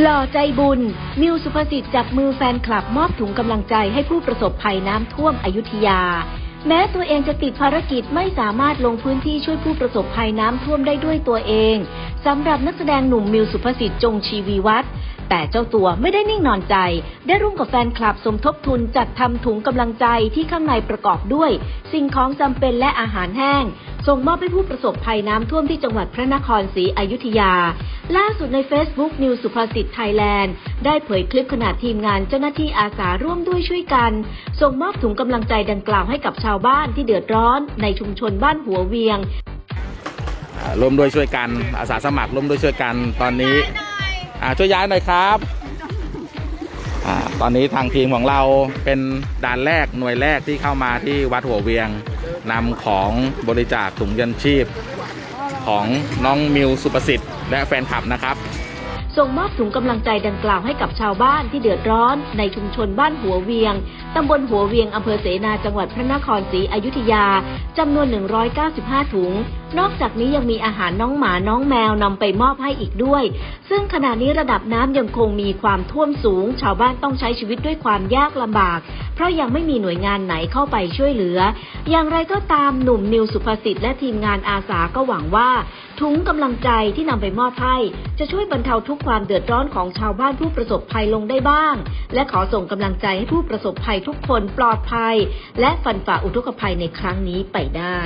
หล่อใจบุญ มิวสุภสิทธิ์จับมือแฟนคลับมอบถุงกำลังใจให้ผู้ประสบภัยน้ำท่วมอยุธยา แม้ตัวเองจะติดภารกิจไม่สามารถลงพื้นที่ช่วยผู้ประสบภัยน้ำท่วมได้ด้วยตัวเองสำหรับนักแสดงหนุ่มมิวสุภสิทธิ์จงชีวีวัฒน์แต่เจ้าตัวไม่ได้นิ่งนอนใจ ได้ร่วมกับแฟนคลับสมทบทุนจัดทำถุงกำลังใจที่ข้างในประกอบด้วย สิ่งของจำเป็นและอาหารแห้ง ส่งมอบให้ผู้ประสบภัยน้ำท่วมที่จังหวัดพระนครศรีอยุธยา ล่าสุดใน Facebook นิวสุภาษิตไทยแลนด์ ได้เผยคลิปขณะทีมงานเจ้าหน้าที่อาสาร่วมด้วยช่วยกัน ส่งมอบถุงกำลังใจดังกล่าวให้กับชาวบ้านที่เดือดร้อนในชุมชนบ้านหัวเวียงอ่าร่วมด้วยช่วยกันอาสาสมัครร่วมด้วยช่วยกันตอนนี้อ่าช่วยย้ายหน่อยครับอาตอนนี้ทางทีมของเราเป็นด่านแรกหน่วยแรกที่เข้ามาที่วัดหัวเวียงนำของบริจาคถุงยันชีพ ของน้องมิวสุประสิทธิ์และแฟนคลับนะครับ ส่งมอบถุงกำลังใจดังกล่าวให้กับชาวบ้านที่เดือดร้อน ในชุมชนบ้านหัวเวียง ตำบลหัวเวียงอำเภอเสนาจังหวัดพระนครศรีอยุธยาจำนวน 195 ถุง นอกจากนี้ยังมีอาหารน้องหมาน้องแมวนำไปมอบให้อีกด้วย ซึ่งขณะนี้ระดับน้ำยังคงมีความท่วมสูง ชาวบ้านต้องใช้ชีวิตด้วยความยากลำบาก เพราะยังไม่มีหน่วยงานไหนเข้าไปช่วยเหลือ อย่างไรก็ตามหนุ่มนิวสุภสิทธิ์และทีมงานอาสาก็หวังว่าถุงกำลังใจที่นำไปมอบให้จะช่วยบรรเทาทุกความเดือดร้อนของชาวบ้านผู้ประสบภัยลงได้บ้าง และขอส่งกำลังใจให้ผู้ประสบภัยทุกคนปลอดภัย และฟันฝ่าอุทกภัยในครั้งนี้ไปได้